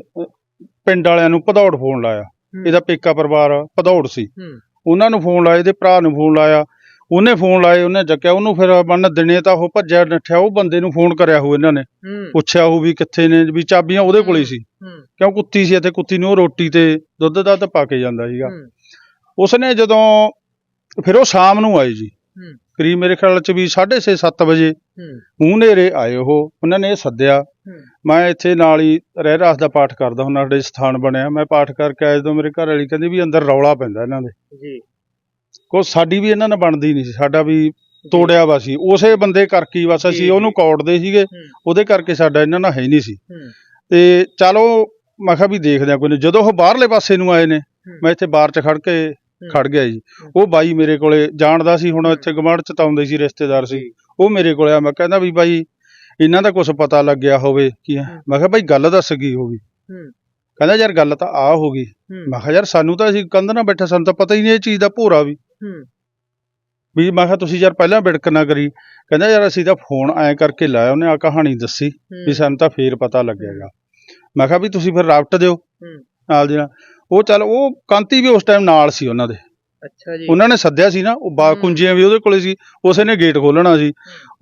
[SPEAKER 2] ਪਿੰਡ ਵਾਲਿਆਂ ਨੂੰ ਭਦੌੜ ਫੋਨ ਲਾਇਆ। ਇਹਦਾ ਪੇਕਾ ਪਰਿਵਾਰ ਭਦੌੜ ਸੀ।
[SPEAKER 1] ਹੂੰ।
[SPEAKER 2] ਉਹਨਾਂ ਨੂੰ ਫੋਨ ਲਾਇਆ ਇਹਦੇ ਭਰਾ ਨੂੰ ਫੋਨ ਲਾਇਆ। ਉਹਨੇ ਫੋਨ ਲਾਏ ਉਹਨੇ ਚੱਕਿਆ ਉਹਨੂੰ ਫਿਰ ਬੰਨ ਦਿਨੇ ਤਾਂ ਉਹ ਭੱਜਿਆ ਨੱਠਿਆ ਉਹ ਬੰਦੇ ਨੂੰ ਫੋਨ ਕਰਿਆ ਹੋ ਇਹਨਾਂ ਨੇ।
[SPEAKER 1] ਹੂੰ।
[SPEAKER 2] ਪੁੱਛਿਆ ਹੋ ਵੀ ਕਿੱਥੇ ਨੇ ਵੀ ਚਾਬੀਆਂ ਉਹਦੇ ਕੋਲੇ ਸੀ।
[SPEAKER 1] ਹੂੰ।
[SPEAKER 2] ਕਿਉਂ ਕੁੱਤੀ ਸੀ ਇੱਥੇ? ਕੁੱਤੀ ਨੂੰ ਉਹ ਰੋਟੀ ਤੇ ਦੁੱਧ ਦਾ ਤਾਂ ਪਾ ਕੇ ਜਾਂਦਾ ਸੀਗਾ।
[SPEAKER 1] ਹੂੰ।
[SPEAKER 2] ਉਸਨੇ ਜਦੋਂ ਫਿਰ ਉਹ ਸ਼ਾਮ ਨੂੰ ਆਏ ਜੀ।
[SPEAKER 1] ਹੂੰ।
[SPEAKER 2] ਕਰੀਬ ਮੇਰੇ ਖਿਆਲ ਚ ਵੀ 6:30 7 ਵਜੇ
[SPEAKER 1] ਹੂੰ।
[SPEAKER 2] ਮੂੰਹ ਨੇਰੇ ਆਏ ਉਹ ਉਹਨਾਂ ਨੇ ਇਹ ਸੱਦਿਆ।
[SPEAKER 1] ਹੂੰ।
[SPEAKER 2] ਮੈਂ ਇੱਥੇ ਨਾਲ ਹੀ ਰਹਿ ਰਾਸ ਦਾ ਪਾਠ ਕਰਦਾ ਹੁਣ ਸਾਡੇ ਸਥਾਨ ਬਣਿਆ। ਮੈਂ ਪਾਠ ਕਰਕੇ ਆਇਆ ਜਦੋਂ ਮੇਰੇ ਘਰ ਵਾਲੀ ਕਹਿੰਦੀ ਵੀ ਅੰਦਰ ਰੌਲਾ ਪੈਂਦਾ ਇਹਨਾਂ ਦੇ।
[SPEAKER 1] ਜੀ।
[SPEAKER 2] ਕੋ ਸਾਡੀ ਵੀ ਇਹਨਾਂ ਨਾਲ ਬਣਦੀ ਨਹੀਂ ਸੀ ਸਾਡਾ ਵੀ ਤੋੜਿਆ ਵਾ ਸੀ। ਉਸੇ ਬੰਦੇ ਕਰਕੇ ਹੀ ਬਸ ਅਸੀਂ ਉਹਨੂੰ ਕੌੜਦੇ ਸੀਗੇ ਉਹਦੇ ਕਰਕੇ ਸਾਡਾ ਇਹਨਾਂ ਨਾਲ ਹੈ ਨਹੀਂ ਸੀ। ਤੇ ਚਲੋ ਮੈਂ ਕਿਹਾ ਵੀ ਦੇਖਦੇ ਆ ਕੋਈ ਨਹੀਂ। ਜਦੋਂ ਉਹ ਬਾਹਰਲੇ ਪਾਸੇ ਨੂੰ ਆਏ ਨੇ ਮੈਂ ਇੱਥੇ ਬਾਹਰ 'ਚ ਖੜ ਕੇ ਖੜ ਗਿਆ ਜੀ। ਉਹ ਬਾਈ ਮੇਰੇ ਕੋਲੇ ਜਾਣਦਾ ਸੀ ਹੁਣ ਇੱਥੇ ਗਵਾਂਢ 'ਚ ਤਾਂ ਆਉਂਦੇ ਸੀ ਰਿਸ਼ਤੇਦਾਰ ਸੀ। ਉਹ ਮੇਰੇ ਕੋਲੇ ਆ ਮੈਂ ਕਹਿੰਦਾ ਵੀ ਬਾਈ ਇਹਨਾਂ ਦਾ ਕੁਝ ਪਤਾ ਲੱਗਿਆ ਹੋਵੇ ਕੀ ਹੈ। ਮੈਂ ਕਿਹਾ ਬਾਈ ਗੱਲ ਦੱਸ ਗਈ?
[SPEAKER 1] ਹੂੰ।
[SPEAKER 2] ਕਹਿੰਦਾ ਯਾਰ ਗੱਲ ਤਾਂ ਆ ਹੋ ਗਈ। ਮੈਂ ਕਿਹਾ ਯਾਰ ਸਾਨੂੰ ਤਾਂ ਅਸੀਂ ਕੰਧ ਨਾਲ ਬੈਠੇ ਸਾਨੂੰ ਤਾਂ ਪਤਾ ਹੀ ਨਹੀਂ ਇਹ ਚੀਜ਼ ਦਾ ਭੋਰਾ ਵੀ।
[SPEAKER 1] ਹੂੰ।
[SPEAKER 2] ਵੀ ਮੈਂ ਕਿਹਾ ਤੁਸੀਂ ਯਾਰ ਪਹਿਲਾਂ ਵਿੜਕ ਨਾ ਕਰੀ। ਕਹਿੰਦਾ ਯਾਰ ਅਸੀਂ ਤਾਂ ਫੋਨ ਐ ਕਰਕੇ ਲਾਇਆ ਉਹਨੇ ਆ ਕਹਾਣੀ ਦੱਸੀ ਵੀ ਸਾਨੂੰ ਤਾਂ ਫੇਰ ਪਤਾ ਲੱਗੇਗਾ। ਮੈਂ ਕਿਹਾ ਵੀ ਤੁਸੀਂ ਫਿਰ ਰਾਵਟ ਦਿਓ
[SPEAKER 1] ਹੂੰ।
[SPEAKER 2] ਨਾਲ ਦੀ ਨਾਲ। ਉਹ ਚੱਲ ਉਹ ਕਾਂਤੀ ਵੀ ਉਸ ਟਾਈਮ ਨਾਲ ਸੀ ਉਹਨਾਂ ਦੇ।
[SPEAKER 1] ਅੱਛਾ ਜੀ।
[SPEAKER 2] ਉਹਨਾਂ ਨੇ ਸੱਦਿਆ ਸੀ ਨਾ ਉਹ ਬਾ। ਕੁੰਜੀਆਂ ਵੀ ਉਹਦੇ ਕੋਲੇ ਸੀ ਉਸੇ ਨੇ ਗੇਟ ਖੋਲਣਾ ਸੀ।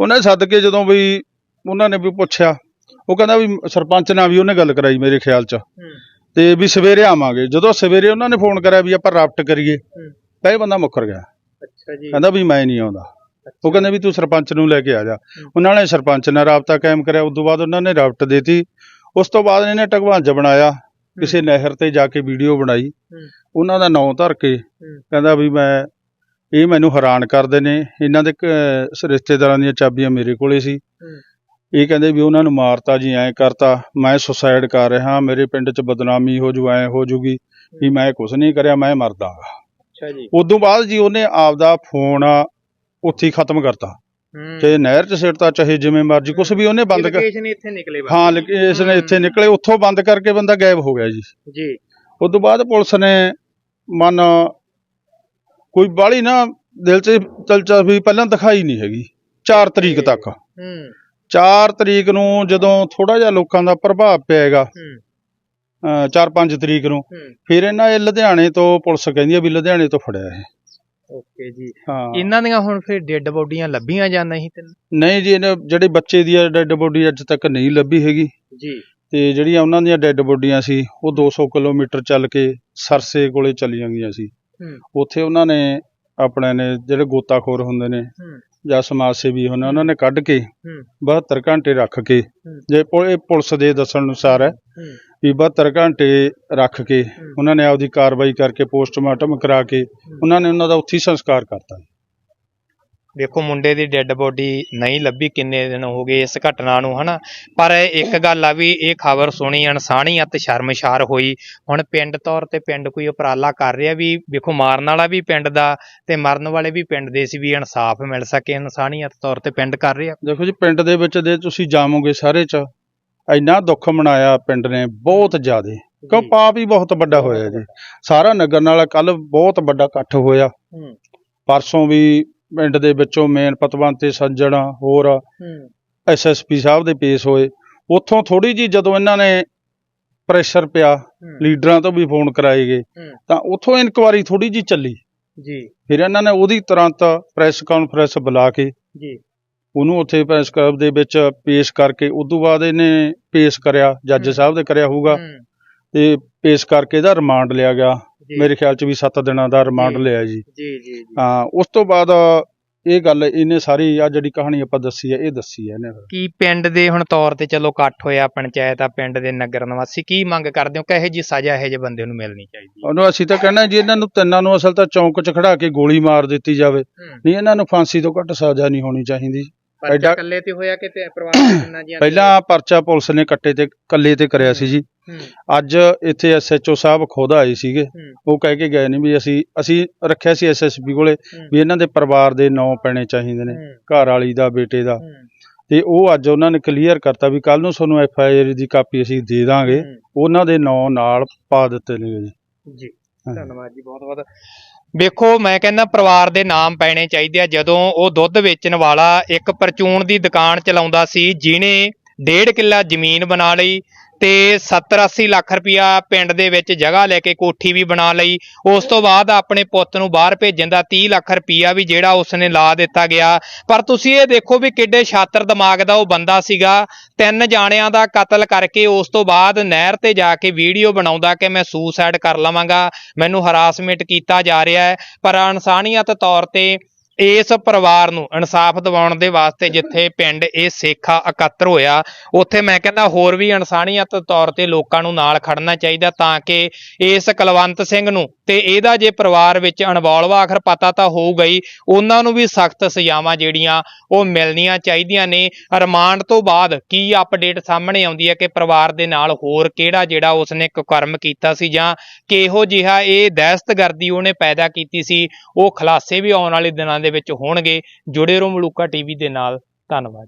[SPEAKER 2] ਉਹਨੇ ਸੱਦ ਕੇ ਜਦੋਂ ਵੀ ਉਹਨਾਂ ਨੇ ਵੀ ਪੁੱਛਿਆ ਉਹ ਕਹਿੰਦਾ ਵੀ ਸਰਪੰਚ ਨਾਲ ਵੀ ਉਹਨੇ ਗੱਲ ਕਰਾਈ ਮੇਰੇ ਖਿਆਲ 'ਚ। ਤੇ ਵੀ ਸਵੇਰੇ ਆਵਾਂਗੇ। ਜਦੋਂ ਸਵੇਰੇ ਉਹਨਾਂ ਨੇ ਫੋਨ ਕਰਿਆ ਵੀ ਆਪਾਂ ਰਾਫਟ ਕਰੀਏ। ਤਾਂ ਇਹ ਬੰਦਾ ਮੁੱਕਰ ਗਿਆ।
[SPEAKER 1] ਅੱਛਾ ਜੀ।
[SPEAKER 2] ਕਹਿੰਦਾ ਵੀ ਮੈਂ ਨਹੀਂ ਆਉਂਦਾ। ਉਹ ਕਹਿੰਦੇ ਵੀ ਤੂੰ ਸਰਪੰਚ ਨੂੰ ਲੈ ਕੇ ਆ ਜਾ। ਉਹਨਾਂ ਨੇ ਸਰਪੰਚ ਨਾਲ ਰਾਬਤਾ ਕਾਇਮ ਕਰਿਆ। ਉਸ ਤੋਂ ਬਾਅਦ ਉਹਨਾਂ ਨੇ ਰਾਫਟ ਦੇਤੀ। ਉਸ ਤੋਂ ਬਾਅਦ ਇਹਨੇ ਟਗਵਾਂਜ ਬਣਾਇਆ। ਕਿਸੇ ਨਹਿਰ ਤੇ ਜਾ ਕੇ ਵੀਡੀਓ ਬਣਾਈ। ਉਹਨਾਂ ਦਾ ਨਾਂ ਧਰ ਕੇ ਕਹਿੰਦਾ ਵੀ ਮੈਂ ਇਹ ਮੈਨੂੰ ਹੈਰਾਨ ਕਰਦੇ ਨੇ। ਇਹਨਾਂ ਦੇ ਰਿਸ਼ਤੇਦਾਰਾਂ ਦੀਆਂ ਚਾਬੀਆਂ ਮੇਰੇ ਕੋਲੇ ਸੀ। ਇਹ ਕਹਿੰਦੇ ਵੀ ਉਹਨਾਂ ਨੂੰ ਮਾਰਤਾ ਜੀ ਐਂ ਕਰਤਾ। ਮੈਂ ਸੁਸਾਇਡ ਕਰ ਰਿਹਾ। ਮੇਰੇ ਪਿੰਡ 'ਚ ਬਦਨਾਮੀ ਹੋ ਜੂ ਐਂ ਹੋ ਜੂਗੀ। ਵੀ ਮੈਂ ਕੁਝ ਨਹੀਂ ਕਰਿਆ ਮੈਂ ਮਰਦਾ
[SPEAKER 1] ਅੱਛਾ ਜੀ।
[SPEAKER 2] ਉਦੋਂ ਬਾਅਦ ਜੀ ਉਹਨੇ ਆਪਦਾ ਫੋਨ ਉੱਥੇ ਹੀ ਖਤਮ ਕਰਤਾ। ਚਾਹੇ ਨਹਿਰ 'ਚ ਸਿੱਟਤਾ ਚਾਹੇ ਜਿਵੇਂ ਮਰਜ਼ੀ ਕੁਝ ਵੀ ਉਹਨੇ ਬੰਦ ਕਰ
[SPEAKER 1] ਲੋਕੇਸ਼ਨ ਇੱਥੇ ਨਿਕਲੇ।
[SPEAKER 2] ਹਾਂ ਨੇ ਇੱਥੇ ਨਿਕਲੇ ਉੱਥੋਂ ਬੰਦ ਕਰਕੇ ਬੰਦਾ ਗਾਇਬ ਹੋ ਗਿਆ ਜੀ।
[SPEAKER 1] ਜੀ।
[SPEAKER 2] ਉਦੋਂ ਬਾਅਦ ਪੁਲਿਸ ਨੇ ਮਨ ਕੋਈ ਬਾਹਲੀ ਨਾ ਦਿਲ 'ਚ ਦਿਲਚਸਪੀ ਪਹਿਲਾਂ ਦਿਖਾਈ ਨਹੀਂ ਹੈਗੀ 4 ਤਰੀਕ ਤੱਕ।
[SPEAKER 1] ਹੂੰ।
[SPEAKER 2] 4 ਤਰੀਕ ਨੂੰ ਜਦੋਂ ਥੋੜਾ ਜਿਹਾ ਲੋਕਾਂ ਦਾ ਪ੍ਰਭਾਵ ਪਿਆਗਾ
[SPEAKER 1] ਹੂੰ।
[SPEAKER 2] 4-5 ਤਰੀਕ ਨੂੰ। ਫਿਰ ਇਹਨਾਂ ਇਹ ਲੁਧਿਆਣੇ ਤੋਂ ਪੁਲਿਸ ਕਹਿੰਦੀ ਆ ਵੀ ਲੁਧਿਆਣੇ ਤੋਂ ਫੜਿਆ ਇਹ।
[SPEAKER 1] ਓਕੇ ਜੀ।
[SPEAKER 2] ਹਾਂ।
[SPEAKER 1] ਇਹਨਾਂ ਦੀਆਂ ਹੁਣ ਫਿਰ ਡੈੱਡ ਬੋਡੀਆਂ ਲੱਭੀਆਂ ਜਾਂ ਨਹੀਂ ਤੈਨੂੰ?
[SPEAKER 2] ਨਹੀਂ ਜੀ ਇਹਨੇ ਜਿਹੜੇ ਬੱਚੇ ਦੀ ਡੈੱਡ ਬੋਡੀ ਅੱਜ ਤੱਕ ਨਹੀਂ ਲੱਭੀ ਹੈਗੀ।
[SPEAKER 1] ਜੀ।
[SPEAKER 2] ਤੇ ਜਿਹੜੀਆਂ ਉਹਨਾਂ ਦੀਆਂ ਡੈੱਡ ਬੋਡੀਆਂ ਸੀ ਉਹ 200 ਕਿਲੋਮੀਟਰ ਚੱਲ ਕੇ ਸਰਸੇ ਕੋਲੇ ਚਲੀਆਂ ਗਈਆਂ ਸੀ।
[SPEAKER 1] ਹੂੰ।
[SPEAKER 2] ਉੱਥੇ ਉਹਨਾਂ ਨੇ ਆਪਣੇ ਨੇ ਜਿਹੜੇ ਗੋਤਾਖੋਰ ਹੁੰਦੇ ਨੇ ਜਾਂ ਸਮਾਜ ਸੇਵੀ ਹੁੰਦੇ ਉਹਨਾਂ ਨੇ ਕੱਢ ਕੇ
[SPEAKER 1] ਹੂੰ।
[SPEAKER 2] 72 ਘੰਟੇ ਰੱਖ ਕੇ। ਜੇ ਪੁਲਿਸ ਦੇ ਦੱਸਣ ਅਨੁਸਾਰ ਹੂੰ। ਵੀ 72 ਘੰਟੇ ਰੱਖ ਕੇ। ਉਹਨਾਂ ਨੇ ਆਪਦੀ ਕਾਰਵਾਈ ਕਰਕੇ ਪੋਸਟਮਾਰਟਮ ਕਰਾ ਕੇ ਉਹਨਾਂ ਨੇ ਉਹਨਾਂ ਦਾ ਉੱਥੇ ਹੀ ਸੰਸਕਾਰ ਕਰਤਾ।
[SPEAKER 1] ਵੇਖੋ ਮੁੰਡੇ ਦੀ ਡੈੱਡ ਬੋਡੀ ਨਹੀਂ ਲੱਭੀ ਕਿੰਨੇ ਦਿਨ ਹੋ ਗਏ ਇਸ ਘਟਨਾ ਨੂੰ ਹਨਾ? ਪਰ ਇੱਕ ਗੱਲ ਆ ਵੀ ਇਹ ਖਬਰ ਸੁਣੀ ਅਣਸਾਣੀਅਤ ਸ਼ਰਮਸ਼ਾਰ ਹੋਈ। ਹੁਣ ਪਿੰਡ ਤੌਰ ਤੇ ਪਿੰਡ ਕੋਈ ਉਪਰਾਲਾ ਕਰ ਰਿਹਾ ਵੀ ਵੇਖੋ ਮਾਰਨ ਵਾਲਾ ਵੀ ਪਿੰਡ ਦਾ ਤੇ ਮਰਨ ਵਾਲੇ ਵੀ ਪਿੰਡ ਦੇ ਸੀ ਵੀ ਇਨਸਾਫ ਮਿਲ ਸਕੇ। ਇਨਸਾਨੀਅਤ ਤੌਰ ਤੇ ਪਿੰਡ ਕਰ ਰਿਹਾ।
[SPEAKER 2] ਦੇਖੋ ਜੀ ਪਿੰਡ ਦੇ ਵਿੱਚ ਦੇ ਤੁਸੀਂ ਜਾਵੋਗੇ ਸਾਰੇ ਚ ਇੰਨਾ ਦੁੱਖ ਮਨਾਇਆ ਪਿੰਡ ਨੇ ਬਹੁਤ ਜ਼ਿਆਦੇ। ਕਿਉਂ। ਪਾਪ ਹੀ ਬਹੁਤ ਵੱਡਾ ਹੋਇਆ ਜੀ। ਸਾਰਾ ਨਗਰ ਨਾਲ ਕੱਲ ਬਹੁਤ ਵੱਡਾ ਇਕੱਠ ਹੋਇਆ। ਪਰਸੋਂ ਵੀ ਪਿੰਡ ਦੇ ਵਿੱਚੋਂ ਮੇਨ ਪਤਵੰਤ ਤੇ ਸੱਜਣ ਹੋਰ ਐਸਐਸਪੀ ਸਾਹਿਬ ਦੇ ਪੇਸ਼ ਹੋਏ। ਉੱਥੋਂ ਥੋੜੀ ਜੀ ਜਦੋਂ ਇਹਨਾਂ ਨੇ ਪ੍ਰੈਸ਼ਰ ਪਿਆ ਲੀਡਰਾਂ ਤੋਂ ਵੀ ਫੋਨ ਕਰਾਏ ਗਏ ਤਾਂ ਉੱਥੋਂ ਇਨਕੁਆਰੀ ਥੋੜੀ ਜੀ ਚੱਲੀ।
[SPEAKER 1] ਜੀ।
[SPEAKER 2] ਫਿਰ ਇਹਨਾਂ ਨੇ ਉਹਦੀ ਤੁਰੰਤ ਪ੍ਰੈਸ ਕਾਨਫਰੰਸ ਬੁਲਾ ਕੇ
[SPEAKER 1] ਜੀ।
[SPEAKER 2] ਉਹਨੂੰ ਉੱਥੇ ਪ੍ਰੈਸ ਕਲੱਬ ਦੇ ਵਿੱਚ ਪੇਸ਼ ਕਰਕੇ ਉਦੋਂ ਬਾਅਦ ਇਹਨੇ ਪੇਸ਼ ਕਰਿਆ ਜੱਜ। ਸਾਹਿਬ ਦੇ ਕਰਿਆ ਹੋਊਗਾ। ਤੇ ਪੇਸ਼ ਕਰਕੇ ਇਹਦਾ ਰਿਮਾਂਡ ਲਿਆ ਗਿਆ।
[SPEAKER 1] ਜੀ,
[SPEAKER 2] ਮੇਰੇ ਖਿਆਲ ਚ ਵੀ 7 ਦਿਨਾਂ ਦਾ ਰਿਮਾਂਡ
[SPEAKER 1] ਜੀ।
[SPEAKER 2] ਲਿਆ ਜੀ।
[SPEAKER 1] ਜੀ ਜੀ ਜੀ।
[SPEAKER 2] ਹਾਂ ਉਸ ਤੋਂ ਬਾਅਦ ਇਹ ਗੱਲ ਇਹਨੇ ਸਾਰੀ ਆ ਜਿਹੜੀ ਕਹਾਣੀ ਆਪਾਂ ਦੱਸੀ ਹੈ ਇਹ ਦੱਸੀ ਹੈ ਇਹਨੇ।
[SPEAKER 1] ਕੀ ਪਿੰਡ ਦੇ ਹੁਣ ਤੌਰ ਤੇ ਚਲੋ ਇਕੱਠ ਹੋਇਆ ਪੰਚਾਇਤ ਆ ਪਿੰਡ ਦੇ ਨਗਰ ਨਿਵਾਸੀ ਕੀ ਮੰਗ ਕਰਦੇ ਹੋ? ਕਹੇ ਜੀ ਸਜ਼ਾ ਇਹੋ ਜਿਹੇ ਬੰਦੇ ਨੂੰ ਮਿਲਣੀ ਚਾਹੀਦੀ
[SPEAKER 2] ਉਹਨੂੰ ਅਸੀਂ ਤਾਂ ਕਹਿੰਦੇ ਜੀ ਇਹਨਾਂ ਨੂੰ ਤਿੰਨਾਂ ਨੂੰ ਅਸਲ ਤਾਂ ਚੌਂਕ 'ਚ ਖੜਾ ਕੇ ਗੋਲੀ ਮਾਰ ਦਿੱਤੀ ਜਾਵੇ। ਨਹੀਂ ਇਹਨਾਂ ਨੂੰ ਫਾਂਸੀ ਤੋਂ ਘੱਟ ਸਜ਼ਾ ਨਹੀਂ ਹੋਣੀ ਚਾਹੀਦੀ।
[SPEAKER 1] ਪਰਚਾ
[SPEAKER 2] ਐਡਾ-
[SPEAKER 1] ਇਕੱਲੇ ਤੇ ਹੋਇਆ ਕਿ ਤੇ ਪਰਿਵਾਰ ਕਿੰਨਾ ਤੇ
[SPEAKER 2] ਪਹਿਲਾਂ ਪਰਚਾ ਪੁਲਿਸ ਨੇ ਕੱਟੇ ਤੇ ਕੱਲੇ ਤੇ ਕਰਿਆ ਸੀ ਜੀ। ਅੱਜ ਇੱਥੇ ਐਸਐਚਓ ਸਾਹਿਬ ਖੁਦ ਆਏ ਸੀਗੇ। ਉਹ ਕਹਿ ਕੇ ਗਏ ਨੇ ਵੀ ਅਸੀਂ ਅਸੀਂ ਰੱਖਿਆ ਸੀ ਐਸਐਸਪੀ ਕੋਲੇ ਵੀ ਇਹਨਾਂ ਦੇ ਪਰਿਵਾਰ ਦੇ ਨਾਂ ਪੈਣੇ ਚਾਹੀਦੇ ਨੇ ਘਰ ਵਾਲੀ ਦਾ ਬੇਟੇ ਦਾ। ਤੇ ਉਹ ਅੱਜ ਉਹਨਾਂ ਨੇ ਕਲੀਅਰ ਕਰਤਾ ਵੀ ਕੱਲ ਨੂੰ ਤੁਹਾਨੂੰ ਐਫ ਆਈ ਆਰ ਦੀ ਕਾਪੀ ਅਸੀਂ ਦੇ ਦਾਂਗੇ। ਉਹਨਾਂ ਦੇ ਨਾਂ ਨਾਲ ਪਾ ਦਿੱਤੇ ਨੇ ਜੀ।
[SPEAKER 1] ਜੀ। ਧੰਨਵਾਦ ਜੀ ਬਹੁਤ ਬਹੁਤ ਵੇਖੋ, ਮੈਂ ਕਹਿੰਦਾ ਪਰਿਵਾਰ ਦੇ ਨਾਮ ਪੈਣੇ ਚਾਹੀਦੇ ਆ। ਜਦੋਂ ਉਹ ਦੁੱਧ ਵੇਚਣ ਵਾਲਾ ਇੱਕ ਪਰਚੂਨ ਦੀ ਦੁਕਾਨ ਚਲਾਉਂਦਾ ਸੀ, ਜਿਹਨੇ ਡੇਢ ਕਿੱਲਾ ਜ਼ਮੀਨ ਬਣਾ ਲਈ ਤੇ 70 80 ਲੱਖ ਰੁਪਇਆ ਪਿੰਡ ਦੇ ਵਿੱਚ ਜਗ੍ਹਾ ਲੈ ਕੇ ਕੋਠੀ ਵੀ ਬਣਾ ਲਈ। ਉਸ ਤੋਂ ਬਾਅਦ ਆਪਣੇ ਪੁੱਤ ਨੂੰ ਬਾਹਰ ਭੇਜਣ ਦਾ 30 ਲੱਖ ਰੁਪਇਆ ਵੀ ਜਿਹੜਾ ਉਸਨੇ ਲਾ ਦਿੱਤਾ ਗਿਆ। ਪਰ ਤੁਸੀਂ ਇਹ ਦੇਖੋ ਵੀ ਕਿੱਡੇ ਛਾਤਰ ਦਿਮਾਗ ਦਾ ਉਹ ਬੰਦਾ ਸੀਗਾ। ਤਿੰਨ ਜਾਣਿਆਂ ਦਾ ਕਤਲ ਕਰਕੇ ਉਸ ਤੋਂ ਬਾਅਦ ਨਹਿਰ ਤੇ ਜਾ ਕੇ ਵੀਡੀਓ ਬਣਾਉਂਦਾ ਕਿ ਮੈਂ ਸੂਸਾਈਡ ਕਰ ਲਵਾਂਗਾ। ਮੈਨੂੰ ਹਰਾਸਮੈਂਟ ਕੀਤਾ ਜਾ ਰਿਹਾ ਹੈ। ਪਰ ਇਨਸਾਨੀਅਤ ਤੌਰ ਤੇ ਇਸ ਪਰਿਵਾਰ ਨੂੰ ਇਨਸਾਫ ਦਿਵਾਉਣ ਦੇ ਵਾਸਤੇ ਜਿੱਥੇ ਪਿੰਡ ਇਹ ਸੇਖਾ ਇਕੱਤਰ ਹੋਇਆ, ਉੱਥੇ ਮੈਂ ਕਹਿੰਦਾ ਹੋਰ ਵੀ ਇਨਸਾਨੀਅਤ ਤੌਰ ਤੇ ਲੋਕਾਂ ਨੂੰ ਨਾਲ ਖੜਨਾ ਚਾਹੀਦਾ ਤਾਂ ਕਿ ਇਸ ਕੁਲਵੰਤ ਸਿੰਘ ਨੂੰ ਤੇ ਇਹਦਾ ਜੇ ਪਰਿਵਾਰ ਵਿੱਚ ਅਣਬੋਲਵਾ ਆਖਰ ਪਤਾ ਤਾਂ ਹੋਊਗਾ ਹੀ, ਉਹਨਾਂ ਨੂੰ ਵੀ ਸਖਤ ਸਜ਼ਾਵਾਂ ਜਿਹੜੀਆਂ ਉਹ ਮਿਲਣੀਆਂ ਚਾਹੀਦੀਆਂ ਨੇ। ਰਿਮਾਂਡ ਤੋਂ ਬਾਅਦ ਕੀ ਅਪਡੇਟ ਸਾਹਮਣੇ ਆਉਂਦੀ ਹੈ ਕਿ ਪਰਿਵਾਰ ਦੇ ਨਾਲ ਹੋਰ ਕਿਹੜਾ ਜਿਹੜਾ ਉਸਨੇ ਕੁਕਰਮ ਕੀਤਾ ਸੀ ਜਾਂ ਕਿਹੋ ਜਿਹਾ ਇਹ ਦਹਿਸ਼ਤਗਰਦੀ ਉਹਨੇ ਪੈਦਾ ਕੀਤੀ ਸੀ, ਉਹ ਖੁਲਾਸੇ ਵੀ ਆਉਣ ਵਾਲੇ ਦਿਨਾਂ ਦੇ ਵਿੱਚ ਹੋਣਗੇ। ਜੁੜੇ ਰਹੋ ਮਲੂਕਾ ਟੀਵੀ ਦੇ ਨਾਲ। ਧੰਨਵਾਦ।